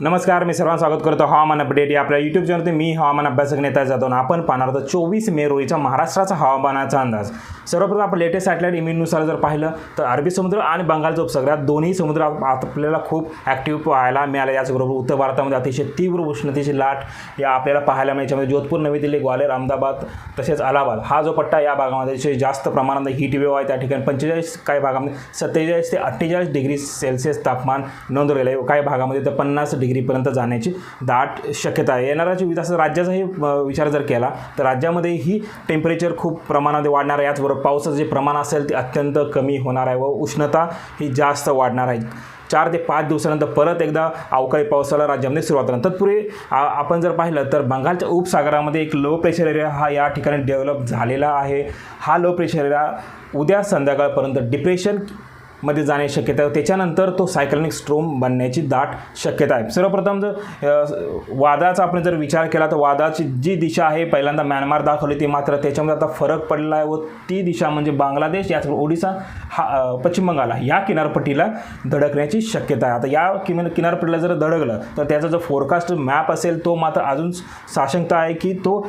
नमस्कार मी सर्वांना स्वागत करतो हवामान अपडेट या आपल्या यूट्यूब चॅनलवरती मी हवामान अभ्यासक नेता जातो आपण पाहणार आहोत चोवीस मे रोजीचा महाराष्ट्राचा हवामानाचा अंदाज. सर्वप्रथम आपण लेटेस्ट सॅटेलाईट इमेजनुसार जर पाहिलं तर अरबी समुद्र आणि बंगालचा उपसागरात दोन्ही समुद्र आपल्याला खूप ॲक्टिव्ह पाहायला मिळालं. याचबरोबर उत्तर भारतामध्ये अतिशय तीव्र उष्णतेची लाट या आपल्याला पाहायला मिळाली. याच्यामध्ये जोधपूर नवी दिल्ली ग्वालेर अहमदाबाद तसेच अलाहाबाद. हा जो पट्टा या भागामध्ये जास्त प्रमाणात हीट वेव्ह आहे त्या ठिकाणी पंचेचाळीस काही भागामध्ये सत्तेचाळीस ते अठ्ठेचाळीस डिग्री सेल्सिअस तापमान नोंदवलेलं आहे. काही भागामध्ये तर पन्नास डिग्रीपर्यंत जाण्याची दाट शक्यता आहे. येणाऱ्या चोवीस तासात राज्याचाही विचार जर केला तर राज्यामध्ये ही टेम्परेचर खूप प्रमाणामध्ये वाढणार आहे. याचबरोबर पावसाचं जे प्रमाण असेल ते अत्यंत कमी होणार आहे व उष्णता ही जास्त वाढणार आहे. चार ते पाच दिवसानंतर परत एकदा अवकाळी पावसाला राज्यामध्ये सुरुवात होणार. तत्पूर्वी आपण जर पाहिलं तर बंगालच्या उपसागरामध्ये एक लो प्रेशर एरिया हा या ठिकाणी डेव्हलप झालेला आहे. हा लो प्रेशर एरिया उद्या संध्याकाळपर्यंत डिप्रेशन मध्ये जाण्याची शक्यता आहे. त्याच्यानंतर तो सायकलनिक स्ट्रोम बनण्याची दाट शक्यता आहे. सर्वप्रथम जर वादाचा आपण जर विचार केला तर वादाची जी दिशा आहे पहिल्यांदा म्यानमार दाखवली ती मात्र त्याच्यामध्ये आता फरक पडला आहे व ती दिशा म्हणजे बांगलादेश याचबरोबर ओडिसा हा पश्चिम बंगाल या किनारपट्टीला धडकण्याची शक्यता आहे. आता या किन किनारपट्टीला जर धडकलं तर त्याचा जो फोरकास्ट मॅप असेल तो मात्र अजून साशंकता आहे की तो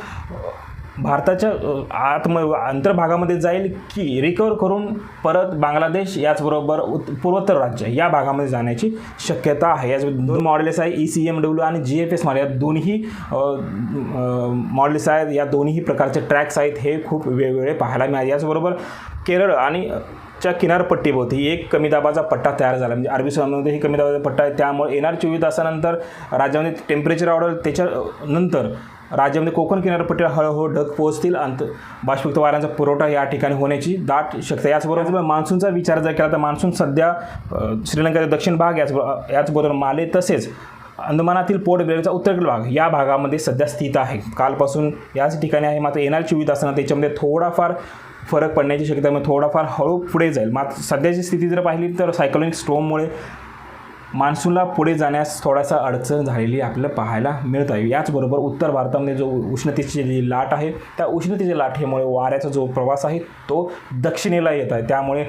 भारताच्या आत्म अंतर्भागामध्ये जाईल की रिकवर करून परत बांगलादेश याचबरोबर उत् पूर्वोत्तर राज्य या भागामध्ये जाण्याची शक्यता आहे. याच दोन मॉडेल्स आहे ई सी एम डब्ल्यू आणि जी एफ एस मॉडेल या दोन्ही मॉडेल्स आहेत. या दोन्ही प्रकारचे ट्रॅक्स आहेत. हे खूप वेगवेगळे पाहायला मिळाले. याचबरोबर केरळ आणि च्या किनारपट्टीभोवती एक कमी दाबाचा पट्टा तयार झाला. म्हणजे अरबी समुद्रामध्ये ही कमी दाबाचा पट्टा आहे. त्यामुळे येणार चोवीस तासानंतर राज्यामध्ये टेम्परेचर वाढेल त्याच्यानंतर राज्यामध्ये कोकण किनारपट्टीला हळूहळू ढग पोहोचतील अंत बाष्पयुक्त वाऱ्यांचा पुरवठा या ठिकाणी होण्याची दाट शक्यता याचबरोबर मान्सूनचा विचार जर केला तर मान्सून सध्या श्रीलंकेचा दक्षिण भाग याचबरोबर याचबरोबर माले तसेच अंदमानातील पोर्ट ब्लेअरचा उत्तरेकडील भाग या भागामध्ये सध्या स्थित आहे. कालपासून याच ठिकाणी आहे मात्र येणार चोवीस तासांना त्याच्यामध्ये थोडाफार फरक पडण्याची शक्यता. मग थोडाफार हळू पुढे जाईल. मात्र सध्याची स्थिती जर पाहिली तर सायक्लोनिक स्ट्रोममुळे मान्सूनला पुढे जाण्यास थोडासा अडचण झालेली आपल्याला पाहायला मिळत आहे. याचबरोबर उत्तर भारतामध्ये जो उष्णतेची जी लाट आहे त्या उष्णतेच्या लाटेमुळे वाऱ्याचा जो प्रवास आहे तो दक्षिणेला येत आहे. त्यामुळे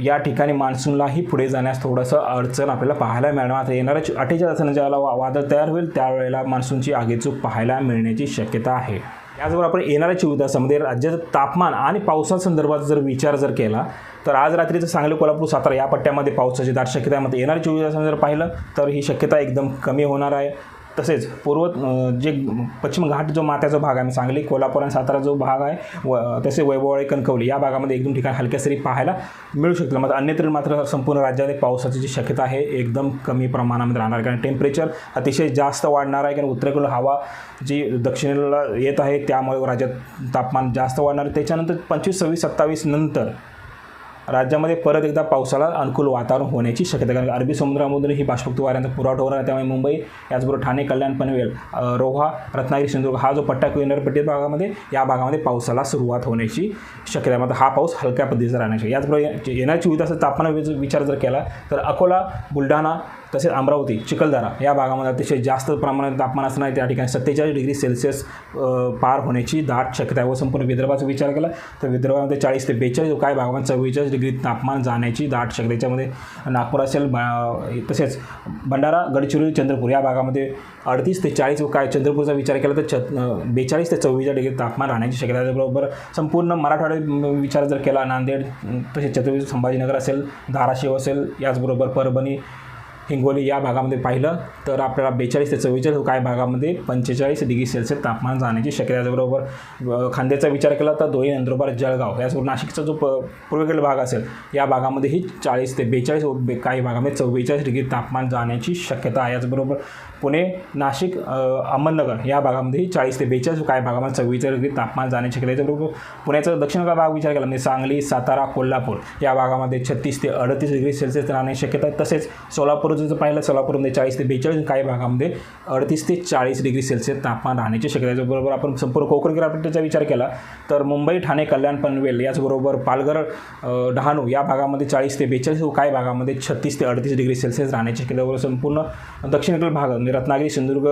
या ठिकाणी मान्सूनलाही पुढे जाण्यास थोडंसं अडचण आपल्याला पाहायला मिळणार. आता येणाऱ्या अठ्ठेचाळीस तासांना ज्यावेळेला वा वादळ तयार होईल त्यावेळेला मान्सूनची आगेचूक पाहायला मिळण्याची शक्यता आहे. त्याचबरोबर आपण येणाऱ्या चोवीस तासामध्ये राज्याचं तापमान आणि पावसासंदर्भात जर विचार जर केला तर आज रात्रीचं सांगली कोल्हापूर सातारा या पट्ट्यामध्ये पावसाची दाट शक्यता आहे. मग येणाऱ्या चोवीस तासांमध्ये जर पाहिलं तर ही शक्यता एकदम कमी होणार आहे. तसेच पूर्व जे पश्चिम घाट जो माथ्याचा भाग आहे सांगली कोल्हापूर आणि सातारा जो भाग आहे व तसे वैभववाडी कणकवली या भागामध्ये एक दोन ठिकाणी हलक्या सरी पाहायला मिळू शकतील. मात्र अन्यत्र मात्र संपूर्ण राज्यामध्ये पावसाची जी शक्यता आहे एकदम कमी प्रमाणामध्ये राहणार कारण टेम्परेचर अतिशय जास्त वाढणार आहे कारण उत्तरेकडून हवा जी दक्षिणेला येत आहे त्यामुळे राज्यात तापमान जास्त वाढणार आहे. त्याच्यानंतर पंचवीस सव्वीस सत्तावीस नंतर राज्यामध्ये परत एकदा पावसाला अनुकूल वातावरण होण्याची शक्यता कारण अरबी समुद्रामधून ही बाष्पक्त वाऱ्यांचा पुरवठा होणार आहे. त्यामुळे मुंबई याचबरोबर ठाणे कल्याण पनवेल रोहा रत्नागिरी सिंधुदुर्ग हा जो पट्टा किनारपट्टी भागामध्ये या भागामध्ये पावसाला सुरुवात होण्याची शक्यता आहे. मात्र हा पाऊस हलक्या पद्धतीचा राहण्याची याचबरोबर ये- येणाऱ्या चोवीस तापमानाचा विचार जर केला तर अकोला बुलढाणा तसेच अमरावती चिखलदरा या भागामध्ये अतिशय जास्त प्रमाणात तापमान असणार त्या ठिकाणी सत्तेचाळीस डिग्री सेल्सिअस पार होण्याची दाट शक्यता आहे. व संपूर्ण विदर्भाचा विचार केला तर विदर्भामध्ये चाळीस ते बेचाळीस काय भागामध्ये चव्वेचाळीस डिग्री तापमान जाण्याची दाट शक्यता याच्यामध्ये नागपूर असेल तसेच भंडारा गडचिरोली चंद्रपूर या भागामध्ये अडतीस ते चाळीस व काय चंद्रपूरचा विचार केला तर च बेचाळीस ते चव्वेचाळीस डिग्री तापमान राहण्याची शक्यता त्याबरोबर संपूर्ण मराठवाड्यात विचार जर केला नांदेड तसेच छत्रपती संभाजीनगर असेल धाराशिव असेल याचबरोबर परभणी हिंगोली या भागामध्ये पाहिलं तर आपल्याला बेचाळीस ते चव्वेचाळीस काय भागामध्ये पंचेचाळीस डिग्री सेल्सिअस तापमान जाण्याची शक्यता आहे. त्याचबरोबर खांद्याचा विचार केला तर दोही नंदुरबार जळगाव याचबरोबर नाशिकचा जो प पूर्वेकडील भाग असेल या भागामध्येही चाळीस ते बेचाळीस बे काही भागामध्ये चव्वेचाळीस डिग्री तापमान जाण्याची शक्यता आहे. याचबरोबर पुणे नाशिक अहमदनगर या भागामध्येही चाळीस ते बेचाळीस काही भागामध्ये चव्वेचाळीस डिग्री तापमान जाण्याची शक्यता आहे. त्याचबरोबर पुण्याचा दक्षिण भाग विचार केला म्हणजे सांगली सातारा कोल्हापूर या भागामध्ये छत्तीस ते अडतीस डिग्री सेल्सिअस राहण्याची शक्यता तसेच सोलापूर जर पाहिलं सोलापूरमध्ये चाळीस ते बेचाळीस काही भागामध्ये अडतीस ते चाळीस डिग्री सेल्सिअस तापमान राहण्याची शक्यता आहे. त्याचबरोबर आपण संपूर्ण कोकण किनारपट्टीचा विचार केला तर मुंबई ठाणे कल्याण पनवेल याचबरोबर पालघर डहाणू या भागामध्ये चाळीस ते बेचाळीस व काही भागामध्ये छत्तीस ते अडतीस डिग्री सेल्सिअस राहण्याची शक्यता संपूर्ण दक्षिणेकडील भाग म्हणजे रत्नागिरी सिंधुदुर्ग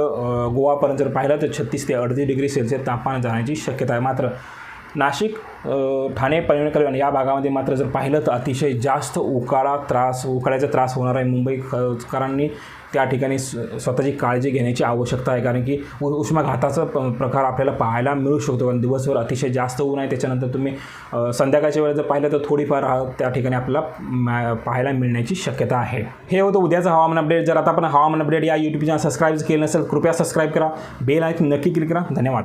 गोवापर्यंत जर पाहिलं तर छत्तीस ते अडतीस डिग्री सेल्सिअस तापमान जाण्याची शक्यता आहे. मात्र नाशिक ठाणे पनवेल कल्याण या भागामध्ये मात्र जर पाहिलं तर अतिशय जास्त उकाळा त्रास उकाळ्याचा त्रास होणार आहे मुंबईकरांनी त्या ठिकाणी स्वतःची काळजी घेण्याची आवश्यकता आहे कारण की उ उष्माघाताचा प प्रकार आपल्याला पाहायला मिळू शकतो कारण दिवसभर अतिशय जास्त ऊन आहे. त्याच्यानंतर तुम्ही संध्याकाळच्या वेळेस जर पाहिलं तर थोडीफार त्या ठिकाणी आपल्याला पाहायला मिळण्याची शक्यता आहे. हे होतं उद्याचं हवामान अपडेट. जर आता आपण हवामान अपडेट या यूट्यूब चॅनल सबस्क्राईब केलं नसेल कृपया सबस्क्राईब करा. बेल आयकन नक्की क्लिक करा. धन्यवाद.